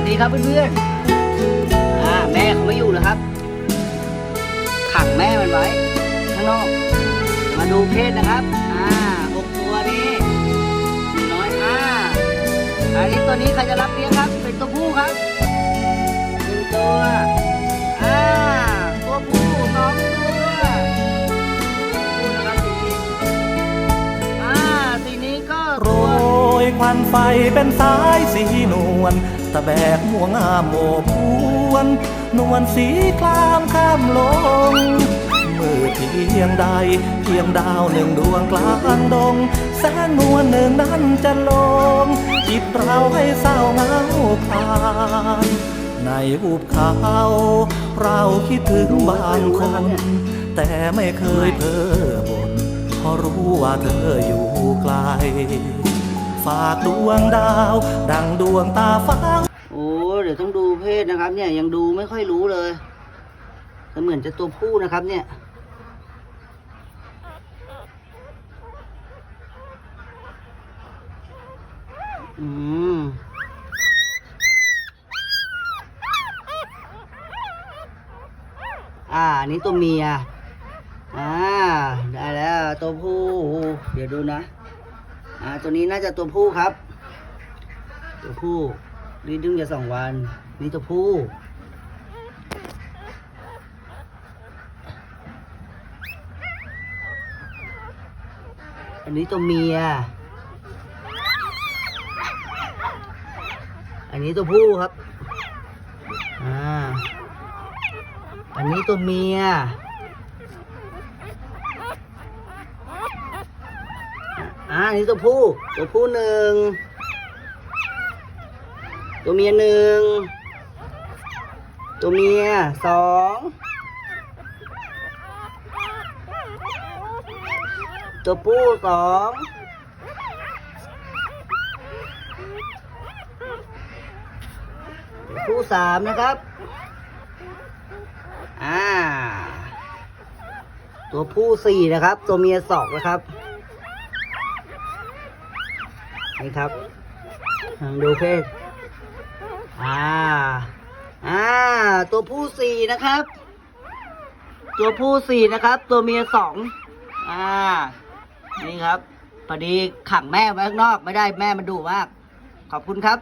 วัสดีครับเพื่อนๆอ่าแม่เขาไม่อยู่แล้วครับ ขังแม่มันไว้ข้างนอก มาดูเพศนะครับ อ่าหกตัวนี้น้อยอ่าอันนี้ตัวนี้ใครจะรับเลี้ยงครับ เป็นตัวผู้ครับหนึ่งตัวอ่าตัวผู้สองตัวผู้นะครับสีนี้อ่าสีนี้ก็โรวยควันไฟเป็นสายสีนวล ตะแบกม่วงงามโอบวน นวลสีคลามข้ามลงมือเพียงใด เพียงดาวหนึ่งดวงกลางดงแสงนวลหนึ่งนั้นจะลง จิตเราให้เศร้าเงาคลานในอุบเขาเราคิดถึงบางคน แต่ไม่เคยเพ้อบ่นเพราะรู้ว่าเธออยู่ไกล ฝากดวงดาว ดังดวงตาฟ้า โอ้เดี๋ยวต้องดูเพศนะครับ เนี่ยยังดูไม่ค่อยรู้เลยแต่เหมือนจะตัวผู้นะครับ เนี่ยอืมอ่าอันนี้ตัวเมีย อ่า ได้แล้วตัวผู้ เดี๋ยวดูนะ อ่าตัวนี้น่าจะตัวผู้ครับ ตัวผู้นี่ดึงจะสองวัน นี่ตัวผู้อันนี้ตัวเมีย อันนี้ตัวผู้ครับ อ่า อันนี้ตัวเมีย อ่านนี้ตัวผู้ตัวผู้หนึ่งตัวเมียหนึ่งตัวเมียสองตัวผู้สองผู้สามนะครับ อ่า ตัวผู้สี่นะครับ ตัวเมียสองนะครับ นี่ครับดูเพศอ่า อ่า ตัวผู้สี่นะครับ ตัวผู้สี่นะครับ ตัวเมียสองอ่า นี่ครับพอดีขังแม่ไว้ข้างนอกไม่ได้แม่มันดุมาก ขอบคุณครับ